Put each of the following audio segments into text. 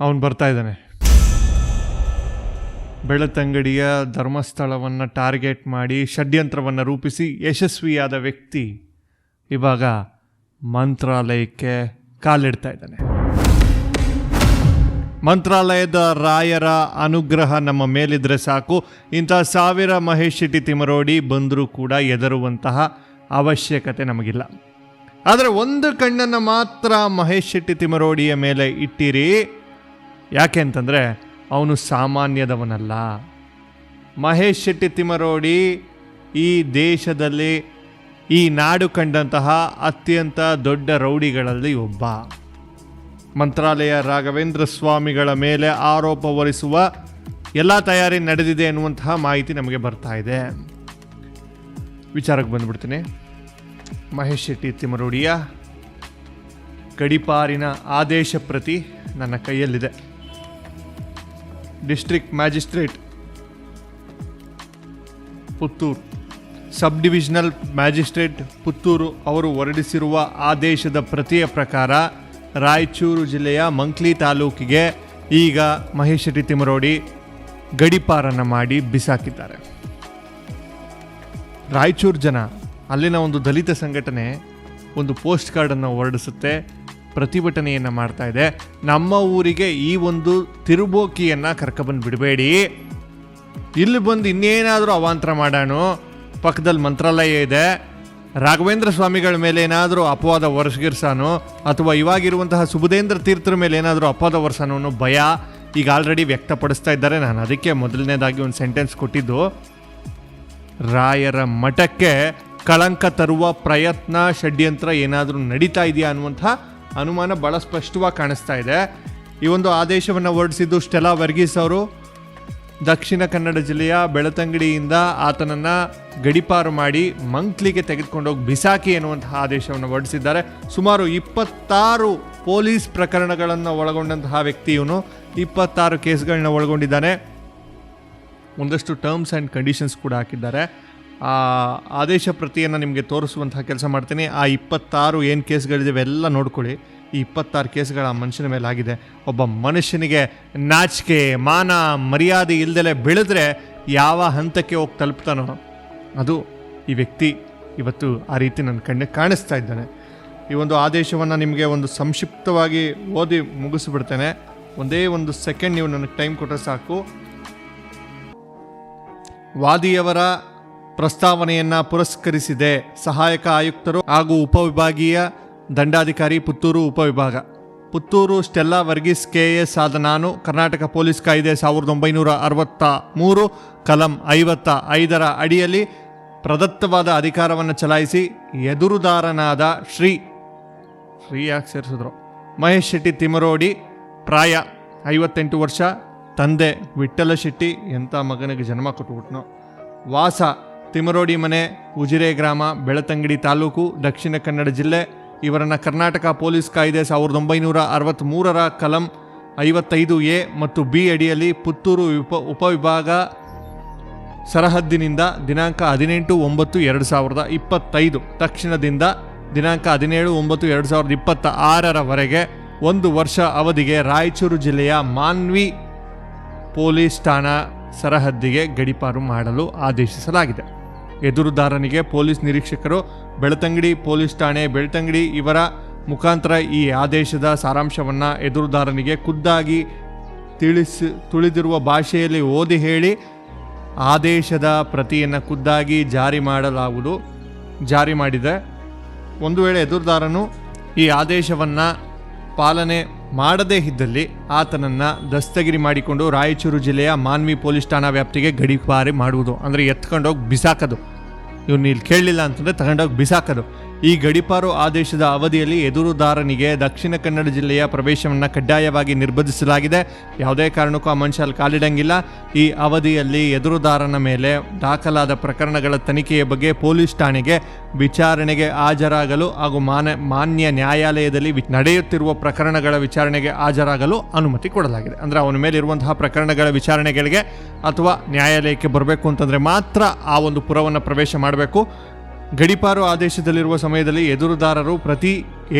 ಅವನು ಬರ್ತಾ ಇದ್ದಾನೆ. ಬೆಳತಂಗಡಿಯ ಧರ್ಮಸ್ಥಳವನ್ನು ಟಾರ್ಗೆಟ್ ಮಾಡಿ ಷಡ್ಯಂತ್ರವನ್ನು ರೂಪಿಸಿ ಯಶಸ್ವಿಯಾದ ವ್ಯಕ್ತಿ ಇವಾಗ ಮಂತ್ರಾಲಯಕ್ಕೆ ಕಾಲಿಡ್ತಾ ಇದ್ದಾನೆ. ಮಂತ್ರಾಲಯದ ರಾಯರ ಅನುಗ್ರಹ ನಮ್ಮ ಮೇಲಿದ್ರೆ ಸಾಕು. ಇಂಥ ಸಾವಿರ ಮಹೇಶ್ ಶೆಟ್ಟಿ ತಿಮರೋಡಿ ಬಂದರೂ ಕೂಡ ಎದರುವಂತಹ ಅವಶ್ಯಕತೆ ನಮಗಿಲ್ಲ. ಆದರೆ ಒಂದು ಕಣ್ಣನ್ನು ಮಾತ್ರ ಮಹೇಶ್ ಶೆಟ್ಟಿ ತಿಮರೋಡಿಯ ಮೇಲೆ ಇಟ್ಟಿರಿ. ಯಾಕೆ ಅಂತಂದರೆ ಅವನು ಸಾಮಾನ್ಯದವನಲ್ಲ. ಮಹೇಶ್ ಶೆಟ್ಟಿ ತಿಮರೋಡಿ ಈ ದೇಶದಲ್ಲಿ ಈ ನಾಡು ಕಂಡಂತಹ ಅತ್ಯಂತ ದೊಡ್ಡ ರೌಡಿಗಳಲ್ಲಿ ಒಬ್ಬ. ಮಂತ್ರಾಲಯ ರಾಘವೇಂದ್ರ ಸ್ವಾಮಿಗಳ ಮೇಲೆ ಆರೋಪ ಹೊರಿಸುವ ಎಲ್ಲ ತಯಾರಿ ನಡೆದಿದೆ ಎನ್ನುವಂತಹ ಮಾಹಿತಿ ನಮಗೆ ಬರ್ತಾ ಇದೆ. ವಿಚಾರಕ್ಕೆ ಬಂದುಬಿಡ್ತೀನಿ. ಮಹೇಶ್ ಶೆಟ್ಟಿ ತಿಮರೋಡಿಯ ಗಡಿಪಾರಿನ ಆದೇಶ ಪ್ರತಿ ನನ್ನ ಕೈಯಲ್ಲಿದೆ. District magistrate, Puttur. Sub divisional magistrate Puttur ಅವರು ಹೊರಡಿಸಿರುವ ಆದೇಶದ ಪ್ರತಿಯ ಪ್ರಕಾರ ರಾಯಚೂರು ಜಿಲ್ಲೆಯ ಮಂಕ್ಲಿ ತಾಲೂಕಿಗೆ ಈಗ ಮಹೇಶ್ ತಿಮರೋಡಿ ಗಡಿಪಾರನ ಮಾಡಿ ಬಿಸಾಕಿದ್ದಾರೆ. ರಾಯಚೂರು ಜನ ಅಲ್ಲಿನ ಒಂದು ದಲಿತ ಸಂಘಟನೆ ಒಂದು ಪೋಸ್ಟ್ ಕಾರ್ಡನ್ನು ಹೊರಡಿಸುತ್ತೆ. ಪ್ರತಿಭಟನೆಯನ್ನು ಮಾಡ್ತಾ ಇದೆ. ನಮ್ಮ ಊರಿಗೆ ಈ ಒಂದು ತಿರುಬೋಕಿಯನ್ನು ಕರ್ಕೊಬಂದು ಬಿಡಬೇಡಿ. ಇಲ್ಲಿ ಬಂದು ಇನ್ನೇನಾದರೂ ಅವಾಂತರ ಮಾಡೋಣ. ಪಕ್ಕದಲ್ಲಿ ಮಂತ್ರಾಲಯ ಇದೆ. ರಾಘವೇಂದ್ರ ಸ್ವಾಮಿಗಳ ಮೇಲೆ ಏನಾದರೂ ಅಪವಾದ ವರ್ಷಗಿರ್ಸಾನು ಅಥವಾ ಇವಾಗಿರುವಂತಹ ಸುಬುಧೇಂದ್ರ ತೀರ್ಥರ ಮೇಲೆ ಏನಾದರೂ ಅಪವಾದ ವರ್ಷನೋ ಅನ್ನೋ ಭಯ ಈಗ ಆಲ್ರೆಡಿ ವ್ಯಕ್ತಪಡಿಸ್ತಾ ಇದ್ದಾರೆ. ನಾನು ಅದಕ್ಕೆ ಮೊದಲನೇದಾಗಿ ಒಂದು ಸೆಂಟೆನ್ಸ್ ಕೊಟ್ಟಿದ್ದು. ರಾಯರ ಮಠಕ್ಕೆ ಕಳಂಕ ತರುವ ಪ್ರಯತ್ನ ಷಡ್ಯಂತ್ರ ಏನಾದರೂ ನಡೀತಾ ಇದೆಯಾ ಅನ್ನುವಂಥ ಅನುಮಾನ ಭಾಳ ಸ್ಪಷ್ಟವಾಗಿ ಕಾಣಿಸ್ತಾ ಇದೆ. ಈ ಒಂದು ಆದೇಶವನ್ನು ಹೊರಡಿಸಿದ್ದು ಸ್ಟೆಲಾ ವರ್ಗೀಸ್ ಅವರು. ದಕ್ಷಿಣ ಕನ್ನಡ ಜಿಲ್ಲೆಯ ಬೆಳತಂಗಡಿಯಿಂದ ಆತನನ್ನು ಗಡಿಪಾರು ಮಾಡಿ ಮಂಕ್ಲಿಗೆ ತೆಗೆದುಕೊಂಡೋಗಿ ಬಿಸಾಕಿ ಎನ್ನುವಂತಹ ಆದೇಶವನ್ನು ಹೊರಡಿಸಿದ್ದಾರೆ. ಸುಮಾರು ಇಪ್ಪತ್ತಾರು ಪೊಲೀಸ್ ಪ್ರಕರಣಗಳನ್ನು ಒಳಗೊಂಡಂತಹ ವ್ಯಕ್ತಿ ಇವನು. ಇಪ್ಪತ್ತಾರು ಕೇಸ್ಗಳನ್ನ ಒಳಗೊಂಡಿದ್ದಾನೆ. ಒಂದಷ್ಟು ಟರ್ಮ್ಸ್ ಆ್ಯಂಡ್ ಕಂಡೀಷನ್ಸ್ ಕೂಡ ಹಾಕಿದ್ದಾರೆ. ಆ ಆದೇಶ ಪ್ರತಿಯನ್ನು ನಿಮಗೆ ತೋರಿಸುವಂತಹ ಕೆಲಸ ಮಾಡ್ತೀನಿ. ಆ ಇಪ್ಪತ್ತಾರು ಏನು ಕೇಸ್ಗಳಿದ್ದಾವೆ ಎಲ್ಲ ನೋಡ್ಕೊಳ್ಳಿ. ಈ ಇಪ್ಪತ್ತಾರು ಕೇಸ್ಗಳು ಆ ಮನುಷ್ಯನ ಮೇಲೆ ಆಗಿದೆ. ಒಬ್ಬ ಮನುಷ್ಯನಿಗೆ ನಾಚಿಕೆ, ಮಾನ, ಮರ್ಯಾದೆ ಇಲ್ದಲೆ ಬೆಳೆದ್ರೆ ಯಾವ ಹಂತಕ್ಕೆ ಹೋಗಿ ತಲುಪ್ತಾನೋ ಅದು ಈ ವ್ಯಕ್ತಿ ಇವತ್ತು ಆ ರೀತಿ ನನ್ನ ಕಣ್ಣಿಗೆ ಕಾಣಿಸ್ತಾ ಇದ್ದಾನೆ. ಈ ಒಂದು ಆದೇಶವನ್ನು ನಿಮಗೆ ಒಂದು ಸಂಕ್ಷಿಪ್ತವಾಗಿ ಓದಿ ಮುಗಿಸ್ಬಿಡ್ತೇನೆ. ಒಂದೇ ಒಂದು ಸೆಕೆಂಡ್ ನೀವು ನನಗೆ ಟೈಮ್ ಕೊಟ್ಟರೆ ಸಾಕು. ವಾದಿಯವರ ಪ್ರಸ್ತಾವನೆಯನ್ನ ಪುರಸ್ಕರಿಸಿದೆ ಸಹಾಯಕ ಆಯುಕ್ತರು ಹಾಗೂ ಉಪವಿಭಾಗೀಯ ದಂಡಾಧಿಕಾರಿ ಪುತ್ತೂರು ಉಪವಿಭಾಗ. ಪುತ್ತೂರು ಸ್ಟೆಲ್ಲಾ ವರ್ಗೀಸ್ ಕೆ ಎಸ್ ಆದ ನಾನು ಕರ್ನಾಟಕ ಪೊಲೀಸ್ ಕಾಯ್ದೆ ಸಾವಿರದ ಒಂಬೈನೂರ ಅರವತ್ತ ಮೂರು, ಕಲಂ ಐವತ್ತ ಐದರ ಅಡಿಯಲ್ಲಿ ಪ್ರದತ್ತವಾದ ಅಧಿಕಾರವನ್ನು ಚಲಾಯಿಸಿ ಎದುರುದಾರನಾದ ಶ್ರೀ ಶ್ರೀ ಯಾಕೆ ಸೇರಿಸಿದ್ರು? ಮಹೇಶ್ ಶೆಟ್ಟಿ ತಿಮರೋಡಿ ಪ್ರಾಯ ಐವತ್ತೆಂಟು ವರ್ಷ, ತಂದೆ ವಿಠ್ಠಲ ಶೆಟ್ಟಿ ಎಂಥ ಮಗನಿಗೆ ಜನ್ಮ ಕೊಟ್ಬಿಟ್ನು? ವಾಸ ತಿಮರೋಡಿ ಮನೆ, ಉಜಿರೆ ಗ್ರಾಮ, ಬೆಳತಂಗಡಿ ತಾಲೂಕು, ದಕ್ಷಿಣ ಕನ್ನಡ ಜಿಲ್ಲೆ. ಇವರನ್ನು ಕರ್ನಾಟಕ ಪೊಲೀಸ್ ಕಾಯ್ದೆ ಸಾವಿರದ ಒಂಬೈನೂರ ಅರವತ್ತ್ಮೂರರ ಕಲಂ ಐವತ್ತೈದು ಎ ಮತ್ತು ಬಿ ಅಡಿಯಲ್ಲಿ ಪುತ್ತೂರು ಉಪ ಉಪವಿಭಾಗ ಸರಹದ್ದಿನಿಂದ ದಿನಾಂಕ ಹದಿನೆಂಟು ಒಂಬತ್ತು ಎರಡು ಸಾವಿರದ ಇಪ್ಪತ್ತೈದು. ತಕ್ಷಣದಿಂದ ದಿನಾಂಕ ಹದಿನೇಳು ಒಂಬತ್ತು ಎರಡು ಸಾವಿರದ ಇಪ್ಪತ್ತ ಆರರವರೆಗೆ ಒಂದು ವರ್ಷ ಅವಧಿಗೆ ರಾಯಚೂರು ಜಿಲ್ಲೆಯ ಮಾನ್ವಿ ಪೊಲೀಸ್ ಠಾಣಾ ಸರಹದ್ದಿಗೆ ಗಡಿಪಾರು ಮಾಡಲು ಆದೇಶಿಸಲಾಗಿದೆ. ಎದುರುದಾರನಿಗೆ ಪೊಲೀಸ್ ನಿರೀಕ್ಷಕರು, ಬೆಳತಂಗಡಿ ಪೊಲೀಸ್ ಠಾಣೆ ಬೆಳ್ತಂಗಡಿ ಇವರ ಮುಖಾಂತರ ಈ ಆದೇಶದ ಸಾರಾಂಶವನ್ನು ಎದುರುದಾರನಿಗೆ ಖುದ್ದಾಗಿ ತಿಳಿಸಿ, ತುಳಿದಿರುವ ಭಾಷೆಯಲ್ಲಿ ಓದಿ ಹೇಳಿ ಆದೇಶದ ಪ್ರತಿಯನ್ನು ಖುದ್ದಾಗಿ ಜಾರಿ ಮಾಡಲಾಗುವುದು, ಜಾರಿ ಮಾಡಿದೆ. ಒಂದು ವೇಳೆ ಎದುರುದಾರನು ಈ ಆದೇಶವನ್ನು ಪಾಲನೆ ಮಾಡದೇ ಇದ್ದಲ್ಲಿ ಆತನನ್ನು ದಸ್ತಗಿರಿ ಮಾಡಿಕೊಂಡು ರಾಯಚೂರು ಜಿಲ್ಲೆಯ ಮಾನ್ವಿ ಪೊಲೀಸ್ ಠಾಣಾ ವ್ಯಾಪ್ತಿಗೆ ಗಡಿಪಾರಿ ಮಾಡುವುದು. ಅಂದರೆ ಎತ್ಕೊಂಡೋಗಿ ಬಿಸಾಕೋದು. ಇವ್ನು ಇಲ್ಲಿ ಕೇಳಲಿಲ್ಲ ಅಂತಂದರೆ ತಗೊಂಡೋಗಿ ಬಿಸಾಕೋದು. ಈ ಗಡಿಪಾರು ಆದೇಶದ ಅವಧಿಯಲ್ಲಿ ಎದುರುದಾರನಿಗೆ ದಕ್ಷಿಣ ಕನ್ನಡ ಜಿಲ್ಲೆಯ ಪ್ರವೇಶವನ್ನು ಕಡ್ಡಾಯವಾಗಿ ನಿರ್ಬಂಧಿಸಲಾಗಿದೆ. ಯಾವುದೇ ಕಾರಣಕ್ಕೂ ಆ ಮನುಷ್ಯ ಅಲ್ಲಿ ಕಾಲಿಡಂಗಿಲ್ಲ. ಈ ಅವಧಿಯಲ್ಲಿ ಎದುರುದಾರನ ಮೇಲೆ ದಾಖಲಾದ ಪ್ರಕರಣಗಳ ತನಿಖೆಯ ಬಗ್ಗೆ ಪೊಲೀಸ್ ಠಾಣೆಗೆ ವಿಚಾರಣೆಗೆ ಹಾಜರಾಗಲು ಹಾಗೂ ಮಾನ ಮಾನ್ಯ ನ್ಯಾಯಾಲಯದಲ್ಲಿ ನಡೆಯುತ್ತಿರುವ ಪ್ರಕರಣಗಳ ವಿಚಾರಣೆಗೆ ಹಾಜರಾಗಲು ಅನುಮತಿ ಕೊಡಲಾಗಿದೆ. ಅಂದರೆ ಅವನ ಮೇಲೆ ಇರುವಂತಹ ಪ್ರಕರಣಗಳ ವಿಚಾರಣೆಗಳಿಗೆ ಅಥವಾ ನ್ಯಾಯಾಲಯಕ್ಕೆ ಬರಬೇಕು ಅಂತಂದರೆ ಮಾತ್ರ ಆ ಒಂದು ಪುರವನ್ನು ಪ್ರವೇಶ ಮಾಡಬೇಕು. ಗಡಿಪಾರು ಆದೇಶದಲ್ಲಿರುವ ಸಮಯದಲ್ಲಿ ಎದುರುದಾರರು ಪ್ರತಿ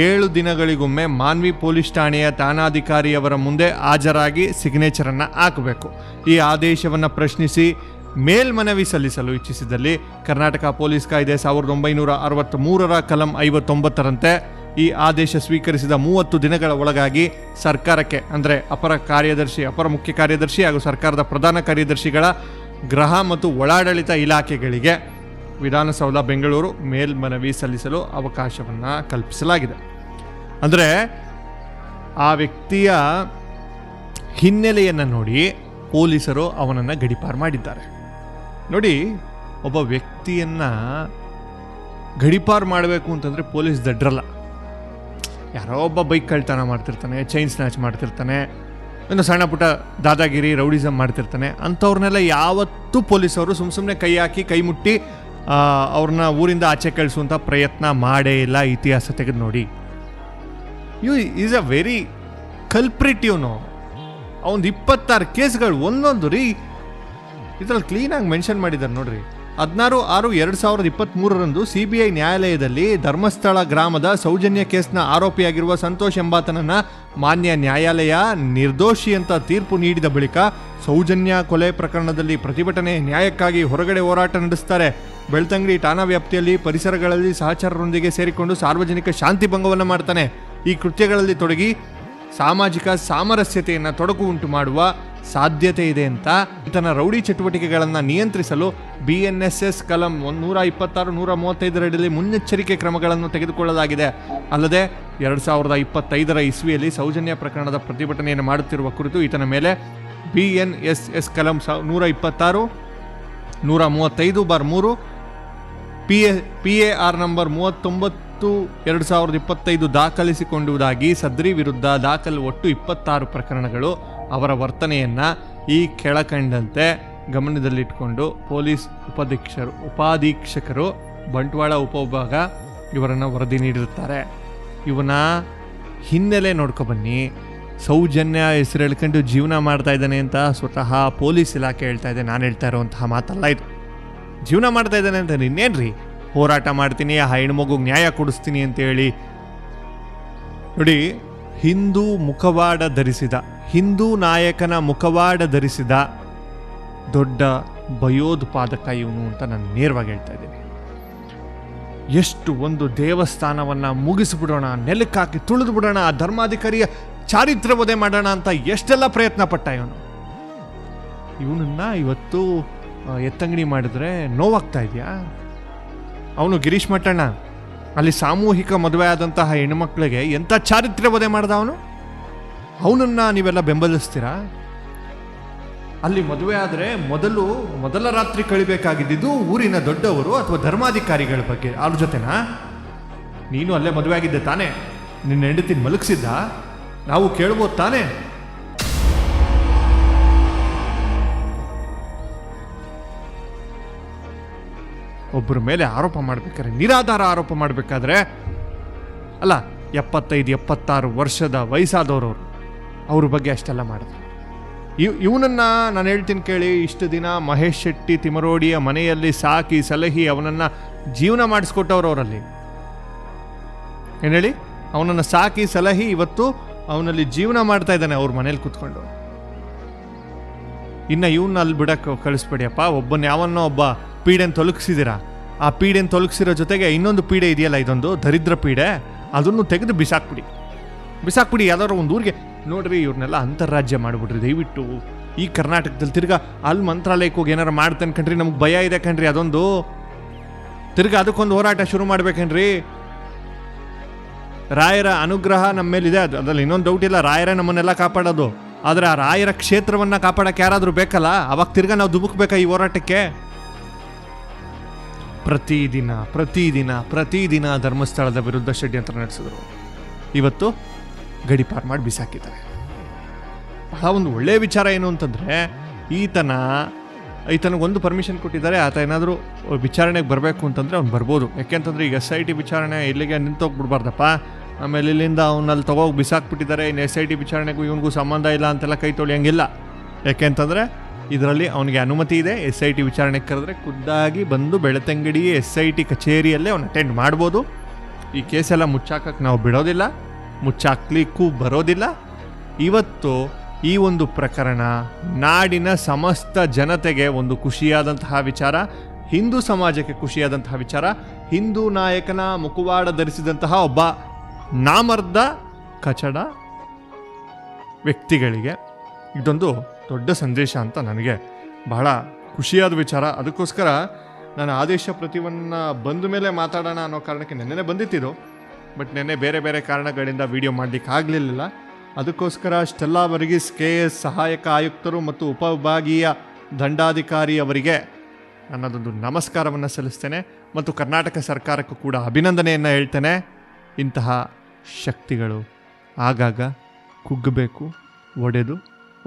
ಏಳು ದಿನಗಳಿಗೊಮ್ಮೆ ಮಾನ್ವಿ ಪೊಲೀಸ್ ಠಾಣೆಯ ಠಾಣಾಧಿಕಾರಿಯವರ ಮುಂದೆ ಹಾಜರಾಗಿ ಸಿಗ್ನೇಚರನ್ನು ಹಾಕಬೇಕು. ಈ ಆದೇಶವನ್ನು ಪ್ರಶ್ನಿಸಿ ಮೇಲ್ಮನವಿ ಸಲ್ಲಿಸಲು ಇಚ್ಛಿಸಿದಲ್ಲಿ ಕರ್ನಾಟಕ ಪೊಲೀಸ್ ಕಾಯ್ದೆ ಸಾವಿರದ ಒಂಬೈನೂರ ಅರವತ್ತ್ ಮೂರರ ಕಲಂ ಐವತ್ತೊಂಬತ್ತರಂತೆ ಈ ಆದೇಶ ಸ್ವೀಕರಿಸಿದ ಮೂವತ್ತು ದಿನಗಳ ಒಳಗಾಗಿ ಸರ್ಕಾರಕ್ಕೆ, ಅಂದರೆ ಅಪರ ಕಾರ್ಯದರ್ಶಿ, ಅಪರ ಮುಖ್ಯ ಕಾರ್ಯದರ್ಶಿ ಹಾಗೂ ಸರ್ಕಾರದ ಪ್ರಧಾನ ಕಾರ್ಯದರ್ಶಿಗಳ ಗೃಹ ಮತ್ತು ಒಳಾಡಳಿತ ಇಲಾಖೆಗಳಿಗೆ ವಿಧಾನಸೌಧ ಬೆಂಗಳೂರು ಮೇಲ್ಮನವಿ ಸಲ್ಲಿಸಲು ಅವಕಾಶವನ್ನು ಕಲ್ಪಿಸಲಾಗಿದೆ. ಅಂದರೆ ಆ ವ್ಯಕ್ತಿಯ ಹಿನ್ನೆಲೆಯನ್ನು ನೋಡಿ ಪೊಲೀಸರು ಅವನನ್ನು ಗಡಿಪಾರು ಮಾಡಿದ್ದಾರೆ. ನೋಡಿ, ಒಬ್ಬ ವ್ಯಕ್ತಿಯನ್ನು ಗಡಿಪಾರು ಮಾಡಬೇಕು ಅಂತಂದರೆ ಪೊಲೀಸ್ ದಡ್ರಲ್ಲ. ಯಾರೋ ಒಬ್ಬ ಬೈಕ್ ಕಳ್ತನ ಮಾಡ್ತಿರ್ತಾನೆ ಚೈನ್ ಸ್ನ್ಯಾಚ್ ಮಾಡ್ತಿರ್ತಾನೆ ಇನ್ನು ಸಣ್ಣ ಪುಟ್ಟ ದಾದಾಗಿರಿ ರೌಡಿಸಮ್ ಮಾಡ್ತಿರ್ತಾನೆ, ಅಂಥವ್ರನ್ನೆಲ್ಲ ಯಾವತ್ತೂ ಪೊಲೀಸವರು ಸುಮ್ಮ ಸುಮ್ಮನೆ ಕೈ ಹಾಕಿ, ಕೈ ಮುಟ್ಟಿ ಅವ್ರನ್ನ ಊರಿಂದ ಆಚೆ ಕಳಿಸುವಂಥ ಪ್ರಯತ್ನ ಮಾಡೇ ಇಲ್ಲ, ಇತಿಹಾಸ ತೆಗೆದು ನೋಡಿ. You, is a very culprit ಇವನು ಅವನು ಇಪ್ಪತ್ತಾರು ಕೇಸ್ಗಳು ಒಂದೊಂದು ರೀ, ಇದ್ರಲ್ಲಿ ಕ್ಲೀನಾಗಿ ಮೆನ್ಷನ್ ಮಾಡಿದ್ದಾರೆ ನೋಡ್ರಿ. ಹದಿನಾರು ಆರು ಎರಡು ಸಾವಿರದ ಇಪ್ಪತ್ತ್ಮೂರರಂದು ಸಿ ಬಿ ಐ ನ್ಯಾಯಾಲಯದಲ್ಲಿ ಧರ್ಮಸ್ಥಳ ಗ್ರಾಮದ ಸೌಜನ್ಯ ಕೇಸ್ನ ಆರೋಪಿಯಾಗಿರುವ ಸಂತೋಷ್ ಎಂಬಾತನನ್ನ ಮಾನ್ಯ ನ್ಯಾಯಾಲಯ ನಿರ್ದೋಷಿ ಅಂತ ತೀರ್ಪು ನೀಡಿದ ಬಳಿಕ ಸೌಜನ್ಯ ಕೊಲೆ ಪ್ರಕರಣದಲ್ಲಿ ಪ್ರತಿಭಟನೆ ನ್ಯಾಯಕ್ಕಾಗಿ ಹೊರಗಡೆ ಹೋರಾಟ ನಡೆಸ್ತಾರೆ. ಬೆಳ್ತಂಗಡಿ ಠಾಣಾ ವ್ಯಾಪ್ತಿಯಲ್ಲಿ ಪರಿಸರಗಳಲ್ಲಿ ಸಹಚರರೊಂದಿಗೆ ಸೇರಿಕೊಂಡು ಸಾರ್ವಜನಿಕ ಶಾಂತಿ ಭಂಗವನ್ನು ಮಾಡ್ತಾನೆ. ಈ ಕೃತ್ಯಗಳಲ್ಲಿ ತೊಡಗಿ ಸಾಮಾಜಿಕ ಸಾಮರಸ್ಯತೆಯನ್ನು ತೊಡಕು ಉಂಟು ಮಾಡುವ ಸಾಧ್ಯತೆ ಇದೆ ಅಂತ ತನ್ನ ರೌಡಿ ಚಟುವಟಿಕೆಗಳನ್ನು ನಿಯಂತ್ರಿಸಲು ಬಿ ಎನ್ ಎಸ್ ಎಸ್ ಕಲಂ ಒಂದು ನೂರ ಇಪ್ಪತ್ತಾರು ನೂರ ಮೂವತ್ತೈದರಡಿಯಲ್ಲಿ ಮುನ್ನೆಚ್ಚರಿಕೆ ಕ್ರಮಗಳನ್ನು ತೆಗೆದುಕೊಳ್ಳಲಾಗಿದೆ. ಅಲ್ಲದೆ ಎರಡು ಸಾವಿರದ ಇಪ್ಪತ್ತೈದರ ಇಸ್ವಿಯಲ್ಲಿ ಸೌಜನ್ಯ ಪ್ರಕರಣದ ಪ್ರತಿಭಟನೆಯನ್ನು ಮಾಡುತ್ತಿರುವ ಕುರಿತು ಈತನ ಮೇಲೆ ಬಿ ಎನ್ ಎಸ್ ಎಸ್ ಕಲಂ ಸಾ ನೂರ ಇಪ್ಪತ್ತಾರು ನೂರ ಮೂವತ್ತೈದು ಬಾರ್ ಮೂರು P A P A R number ಮೂವತ್ತೊಂಬತ್ತು, ಎರಡು ಸಾವಿರದ ಇಪ್ಪತ್ತೈದು ದಾಖಲಿಸಿಕೊಂಡುವುದಾಗಿ ಸದ್ರಿ ವಿರುದ್ಧ ದಾಖಲು ಒಟ್ಟು ಇಪ್ಪತ್ತಾರು ಪ್ರಕರಣಗಳು ಅವರ ವರ್ತನೆಯನ್ನು ಈ ಕೆಳಕಂಡಂತೆ ಗಮನದಲ್ಲಿಟ್ಟುಕೊಂಡು ಪೊಲೀಸ್ ಉಪಾಧೀಕ್ಷರು ಉಪಾಧೀಕ್ಷಕರು, ಬಂಟ್ವಾಳ ಉಪವಿಭಾಗ ಇವರನ್ನು ವರದಿ ನೀಡಿರುತ್ತಾರೆ. ಇವನ ಹಿನ್ನೆಲೆ ನೋಡ್ಕೊಬನ್ನಿ ಸೌಜನ್ಯ ಹೆಸರು ಹೇಳ್ಕೊಂಡು ಜೀವನ ಮಾಡ್ತಾ ಇದ್ದಾನೆ ಅಂತ ಸ್ವತಃ ಪೊಲೀಸ್ ಇಲಾಖೆ ಹೇಳ್ತಾ ಇದೆ. ನಾನು ಹೇಳ್ತಾ ಇರುವಂತಹ ಮಾತಲ್ಲ ಇದು. ಜೀವನ ಮಾಡ್ತಾ ಇದ್ದಾನೆ ಅಂತ ರೀ ಹೋರಾಟ ಮಾಡ್ತೀನಿ, ಆ ಹೆಣ್ಮಗು ನ್ಯಾಯ ಕೊಡಿಸ್ತೀನಿ ಅಂತೇಳಿ ನೋಡಿ, ಹಿಂದೂ ಮುಖವಾಡ ಧರಿಸಿದ ಹಿಂದೂ ನಾಯಕನ ಮುಖವಾಡ ಧರಿಸಿದ ದೊಡ್ಡ ಭಯೋತ್ಪಾದಕ ಇವನು ಅಂತ ನಾನು ನೇರವಾಗಿ ಹೇಳ್ತಾ ಇದ್ದೀನಿ. ಎಷ್ಟು ಒಂದು ದೇವಸ್ಥಾನವನ್ನು ಮುಗಿಸ್ಬಿಡೋಣ ನೆಲಕ್ಕಾಕಿ ತುಳಿದು ಬಿಡೋಣ ಆ ಧರ್ಮಾಧಿಕಾರಿಯ ಚಾರಿತ್ರ ವಧೆ ಮಾಡೋಣ ಅಂತ ಎಷ್ಟೆಲ್ಲ ಪ್ರಯತ್ನ ಪಟ್ಟ ಇವನು. ಇವನನ್ನ ಇವತ್ತು ಎತ್ತಂಗಡಿ ಮಾಡಿದ್ರೆ ನೋವಾಗ್ತಾ ಇದೆಯಾ? ಅವನು ಗಿರೀಶ್ ಮಟ್ಟಣ್ಣ ಅಲ್ಲಿ ಸಾಮೂಹಿಕ ಮದುವೆ ಆದಂತಹ ಹೆಣ್ಮಕ್ಳಿಗೆ ಎಂಥ ಚಾರಿತ್ರ್ಯ ವಧೆ ಮಾಡ್ದ ಅವನು? ಅವನನ್ನ ನೀವೆಲ್ಲ ಬೆಂಬಲಿಸ್ತೀರಾ? ಅಲ್ಲಿ ಮದುವೆ ಆದರೆ ಮೊದಲು, ಮೊದಲ ರಾತ್ರಿ ಕಳಿಬೇಕಾಗಿದ್ದು ಊರಿನ ದೊಡ್ಡವರು ಅಥವಾ ಧರ್ಮಾಧಿಕಾರಿಗಳ ಬಗ್ಗೆ. ಅವ್ರ ಜೊತೆನಾ? ನೀನು ಅಲ್ಲೇ ಮದುವೆ ಆಗಿದ್ದೆ ತಾನೇ. ನಿನ್ನ ಹೆಂಡತಿನ ಮಲಗಿಸಿದ್ದ? ನಾವು ಕೇಳ್ಬೋದು ತಾನೇ. ಒಬ್ಬರ ಮೇಲೆ ಆರೋಪ ಮಾಡ್ಬೇಕಾದ್ರೆ, ನಿರಾಧಾರ ಆರೋಪ ಮಾಡಬೇಕಾದ್ರೆ, ಅಲ್ಲ, ಎಪ್ಪತ್ತೈದು, ಎಪ್ಪತ್ತಾರು ವರ್ಷದ ವಯಸ್ಸಾದವರು ಅವರು ಬಗ್ಗೆ ಅಷ್ಟೆಲ್ಲ ಮಾಡಿದ್ರು. ಇವ್, ಇವನನ್ನ ನಾನು ಹೇಳ್ತೀನಿ ಕೇಳಿ, ಇಷ್ಟು ದಿನ ಮಹೇಶ್ ಶೆಟ್ಟಿ ತಿಮರೋಡಿಯ ಮನೆಯಲ್ಲಿ ಸಾಕಿ ಸಲಹಿ ಅವನನ್ನ ಜೀವನ ಮಾಡಿಸ್ಕೊಟ್ಟವ್ರು ಅವರಲ್ಲಿ. ಏನು ಹೇಳಿ? ಅವನನ್ನು ಸಾಕಿ ಸಲಹಿ ಇವತ್ತು ಅವನಲ್ಲಿ ಜೀವನ ಮಾಡ್ತಾ ಇದ್ದಾನೆ ಅವ್ರ ಮನೇಲಿ ಕೂತ್ಕೊಂಡು. ಇನ್ನು ಇವನ್ನ ಅಲ್ಲಿ ಬಿಡಕ್ಕೆ ಕಳಿಸ್ಬೇಡಿಯಪ್ಪ, ಒಬ್ಬನ ಯಾವನ್ನೋ ಒಬ್ಬ ಪೀಡೆನ ತೊಲಗಿಸಿದ್ದೀರಾ? ಆ ಪೀಡೆನ ತೊಲಗಿಸಿರೋ ಜೊತೆಗೆ ಇನ್ನೊಂದು ಪೀಡೆ ಇದೆಯಲ್ಲ ಇದೊಂದು, ದರಿದ್ರ ಪೀಡೆ, ಅದನ್ನು ತೆಗೆದು ಬಿಸಾಕ್ಬಿಡಿ. ಬಿಸಾಕ್ಬಿಡಿ, ಯಾವ್ದಾದ್ರು ಒಂದು ಊರಿಗೆ. ನೋಡ್ರಿ ಇವ್ರನ್ನೆಲ್ಲ ಅಂತಾರಾಜ್ಯ ಮಾಡಿಬಿಡ್ರಿ ದಯವಿಟ್ಟು ಈ ಕರ್ನಾಟಕದಲ್ಲಿ ತಿರ್ಗ ಅಲ್ಲಿ ಮಂತ್ರಾಲಯಕ್ಕೆ ಹೋಗಿ ಏನಾರು ಮಾಡ್ತಾನೆ ಕಣ್ರಿ? ನಮ್ಗೆ ಭಯ ಇದೆ ಕಣ್ರಿ ಅದೊಂದು. ತಿರ್ಗಾ ಅದಕ್ಕೊಂದು ಹೋರಾಟ ಶುರು ಮಾಡ್ಬೇಕೇನ್ರಿ? ರಾಯರ ಅನುಗ್ರಹ ನಮ್ಮ ಮೇಲಿದೆ. ಅದು ಅದ್ರಲ್ಲಿ ಇನ್ನೊಂದು ಡೌಟ್ ಇಲ್ಲ. ರಾಯರೇ ನಮ್ಮನ್ನೆಲ್ಲ ಕಾಪಾಡೋದು. ಆದರೆ ಆ ರಾಯರ ಕ್ಷೇತ್ರವನ್ನು ಕಾಪಾಡಕ್ಕೆ ಯಾರಾದರೂ ಬೇಕಲ್ಲ? ಅವಾಗ ತಿರ್ಗ ನಾವು ದುಬುಕ್ಬೇಕಾ ಈ ಹೋರಾಟಕ್ಕೆ? ಪ್ರತಿದಿನ ಪ್ರತಿದಿನ ಪ್ರತಿದಿನ ಧರ್ಮಸ್ಥಳದ ವಿರುದ್ಧ ಷಡ್ಯಂತ್ರ ನಡೆಸಿದ್ರು. ಇವತ್ತು ಗಡಿಪಾರು ಮಾಡಿ ಬಿಸಾಕಿದ್ದಾರೆ. ಬಹಳ ಒಂದು ಒಳ್ಳೆಯ ವಿಚಾರ ಏನು ಅಂತಂದರೆ, ಈತನ ಈತನಿಗೊಂದು ಪರ್ಮಿಷನ್ ಕೊಟ್ಟಿದ್ದಾರೆ, ಆತ ಏನಾದರೂ ವಿಚಾರಣೆಗೆ ಬರಬೇಕು ಅಂತಂದರೆ ಅವ್ನು ಬರ್ಬೋದು. ಯಾಕೆಂತಂದರೆ ಈಗ ಎಸ್ ಐ ಟಿ ವಿಚಾರಣೆ ಇಲ್ಲಿಗೆ ನಿಂತೋಗ್ಬಿಡ್ಬಾರ್ದಪ್ಪ ಆಮೇಲೆ ಇಲ್ಲಿಂದ ಅವನಲ್ಲಿ ತಗೋಗಿ ಬಿಸಾಕ್ಬಿಟ್ಟಿದ್ದಾರೆ, ಇನ್ನು ಎಸ್ ಐ ಟಿ ವಿಚಾರಣೆಗೂ ಇವನಿಗೂ ಸಂಬಂಧ ಇಲ್ಲ ಅಂತೆಲ್ಲ ಕೈ ಯಾಕೆ ಯಾಕೆಂತಂದರೆ ಇದರಲ್ಲಿ ಅವನಿಗೆ ಅನುಮತಿ ಇದೆ ಎಸ್ ಐ ಟಿ ವಿಚಾರಣೆಗೆ ಕರೆದ್ರೆ ಖುದ್ದಾಗಿ ಬಂದು ಬೆಳತಂಗಡಿ ಎಸ್ ಐ ಟಿ ಕಚೇರಿಯಲ್ಲೇ ಅವ್ನು ಅಟೆಂಡ್ ಮಾಡ್ಬೋದು. ಈ ಕೇಸೆಲ್ಲ ಮುಚ್ಚಾಕಕ್ಕೆ ನಾವು ಬಿಡೋದಿಲ್ಲ. ಮುಚ್ಚಾಕ್ಲಿಕ್ಕೂ ಬರೋದಿಲ್ಲ ಇವತ್ತು ಈ ಒಂದು ಪ್ರಕರಣ ನಾಡಿನ ಸಮಸ್ತ ಜನತೆಗೆ ಒಂದು ಖುಷಿಯಾದಂತಹ ವಿಚಾರ, ಹಿಂದೂ ಸಮಾಜಕ್ಕೆ ಖುಷಿಯಾದಂತಹ ವಿಚಾರ, ಹಿಂದೂ ನಾಯಕನ ಮುಖವಾಡ ಧರಿಸಿದಂತಹ ಒಬ್ಬ ನಾಮರ್ದ ಕಚಡ ವ್ಯಕ್ತಿಗಳಿಗೆ ಇದೊಂದು ದೊಡ್ಡ ಸಂದೇಶ ಅಂತ ನನಗೆ ಬಹಳ ಖುಷಿಯಾದ ವಿಚಾರ. ಅದಕ್ಕೋಸ್ಕರ ನಾನು ಆದೇಶ ಪ್ರತಿವನ್ನ ಬಂದ ಮೇಲೆ ಮಾತಾಡೋಣ ಅನ್ನೋ ಕಾರಣಕ್ಕೆ ನೆನ್ನೆನೇ ಬಂದಿತ್ತಿದ್ದು ಬಟ್ ನೆನ್ನೆ ಬೇರೆ ಬೇರೆ ಕಾರಣಗಳಿಂದ ವಿಡಿಯೋ ಮಾಡಲಿಕ್ಕೆ ಆಗಲಿಲ್ಲ ಅದಕ್ಕೋಸ್ಕರ ಸ್ಟೆಲ್ಲಾ ವರ್ಗೀಸ್ ಕೆ ಎಸ್ ಸಹಾಯಕ ಆಯುಕ್ತರು ಮತ್ತು ಉಪವಿಭಾಗೀಯ ದಂಡಾಧಿಕಾರಿ ಅವರಿಗೆ ನನ್ನದೊಂದು ನಮಸ್ಕಾರವನ್ನು ಸಲ್ಲಿಸ್ತೇನೆ ಮತ್ತು ಕರ್ನಾಟಕ ಸರ್ಕಾರಕ್ಕೂ ಕೂಡ ಅಭಿನಂದನೆಯನ್ನು ಹೇಳ್ತೇನೆ. ಇಂತಹ ಶಕ್ತಿಗಳು ಆಗಾಗ ಕುಗ್ಗಬೇಕು, ಒಡೆದು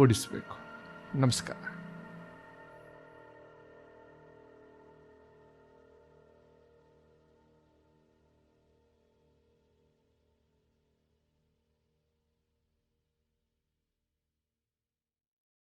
ಓಡಿಸಬೇಕು. ನಮಸ್ಕಾರ.